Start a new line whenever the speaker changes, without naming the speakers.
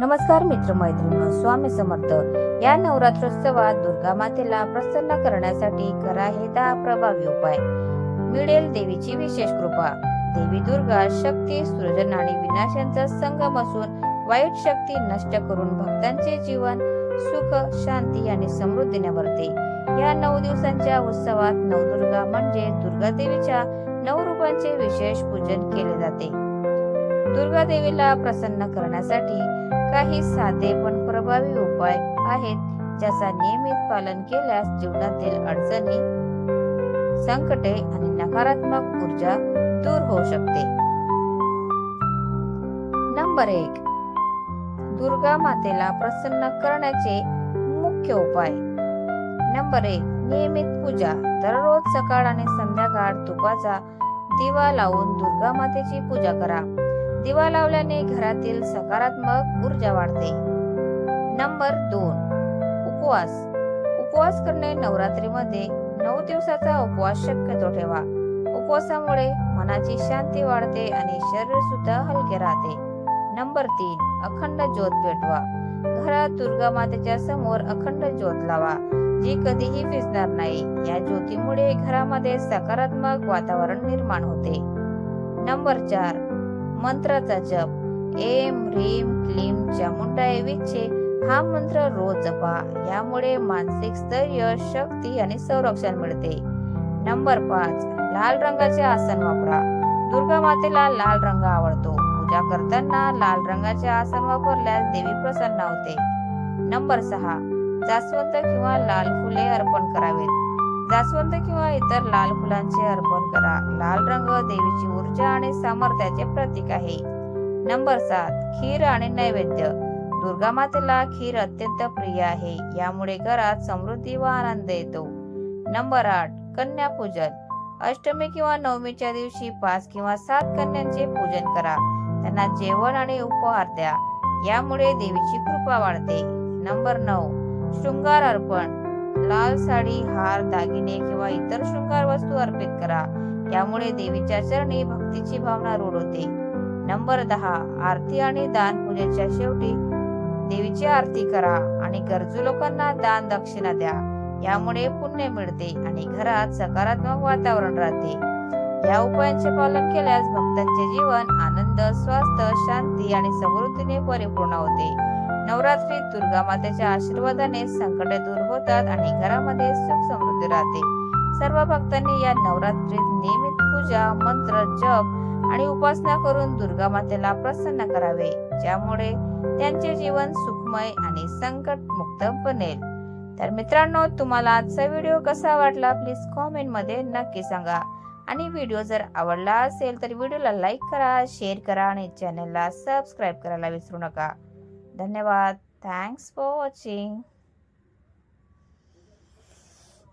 नमस्कार मित्र मैत्रिणी स्वामी समर्थ. या नवरात्रोत्सवात दुर्गा मातेला प्रसन्न करण्यासाठी करा हे दहा प्रभावी उपाय. मिळेल देवीची विशेष कृपा. देवी दुर्गा शक्ती सृजन आणि विनाशांचा संगम असून वाईट शक्ती नष्ट करून भक्तांचे जीवन सुख शांती आणि समृद्धीने भरते या नऊ दिवसांच्या उत्सवात नवदुर्गा म्हणजे दुर्गा देवीच्या नऊ रूपांचे विशेष पूजन केले जाते. दुर्गा देवीला प्रसन्न करण्यासाठी काही साधे पण प्रभावी उपाय आहेत ज्याचा नियमित पालन केल्यास जीवनातील अडचणी संकटे आणि नकारात्मक ऊर्जा दूर होऊ शकते. नंबर एक दुर्गा मातेला प्रसन्न करण्याचे मुख्य उपाय. नंबर एक नियमित पूजा. दररोज सकाळ आणि संध्याकाळ तुपाचा दिवा लावून दुर्गा मातेची पूजा करा. दिवा लावल्याने घरातील सकारात्मक ऊर्जा वाढते. नंबर दोन. उपवास. उपवास करणे नवरात्रीमध्ये नऊ दिवसाचा उपवास शक्यतो ठेवा. उपवासामुळे मनाची शांती वाढते आणि शरीर सुद्धा हलके राहते. नंबर तीन. अखंड ज्योत पेटवा. घरात दुर्गा मातेच्या समोर अखंड ज्योत लावा. जी कधीही फिजणार नाही. या ज्योतीमुळे घरामध्ये सकारात्मक वातावरण निर्माण होते. नंबर चार. मंत्राचा जप. एम ह्रीम क्लीम चामुंडाय विच्छे हा मंत्र रोज जपा. यामुळे मानसिक स्थैर्य शक्ती आणि संरक्षण मिळते. नंबर पाच लाल रंगाचे आसन वापरा. दुर्गा मातेला लाल रंग आवडतो. पूजा करताना लाल रंगाचे आसन वापरल्यास देवी प्रसन्न होते. नंबर सहा जास्वंत किंवा लाल फुले अर्पण करावेत. जास्वंद किंवा इतर लाल फुलांचे अर्पण करा. लाल रंग देवीची ऊर्जा आणि सामर्थ्याचे प्रतीक आहे. नंबर सात खीर आणि नैवेद्य. दुर्गा मातेला खीर अत्यंत प्रिय आहे. यामुळे घरात समृद्धी व आनंद येतो. नंबर आठ कन्या पूजन अष्टमी किंवा नवमीच्या दिवशी पाच किंवा सात कन्यांचे पूजन करा. त्यांना जेवण आणि उपहार द्या. यामुळे देवीची कृपा वाढते. नंबर नऊ शृंगार अर्पण. लाल साडी हार दागिने किंवा इतर शृंगार वस्तू अर्पित करा. यामुळे देवीच्या चरणी भक्तीची भावना रूढ होते नंबर दहा आरती आणि दान पूजेच्या शेवटी देवीची आरती करा आणि गरजू लोकांना दान दक्षिणा द्या. यामुळे पुण्य मिळते आणि घरात सकारात्मक वातावरण राहते. या उपायांचे पालन केल्यास भक्तांचे जीवन आनंद स्वास्थ्य शांती आणि समृद्धीने परिपूर्ण होते. नवरात्रीत दुर्गा मातेच्या आशीर्वादाने संकटे दूर होतात आणि घरामध्ये सुख समृद्धी राहते. सर्व भक्तांनी या नवरात्रीत नियमित पूजा मंत्र जप आणि उपासना करून दुर्गा मातेला प्रसन्न करावे ज्यामुळे त्यांचे जीवन सुखमय आणि संकट मुक्त बनेल तर मित्रांनो तुम्हाला आजचा व्हिडिओ कसा वाटला प्लीज कॉमेंटमध्ये नक्की सांगा. आणि व्हिडिओ जर आवडला असेल तर व्हिडिओला लाईक करा शेअर करा आणि चॅनलला सबस्क्राईब करायला विसरू नका. धन्यवाद. Thanks for watching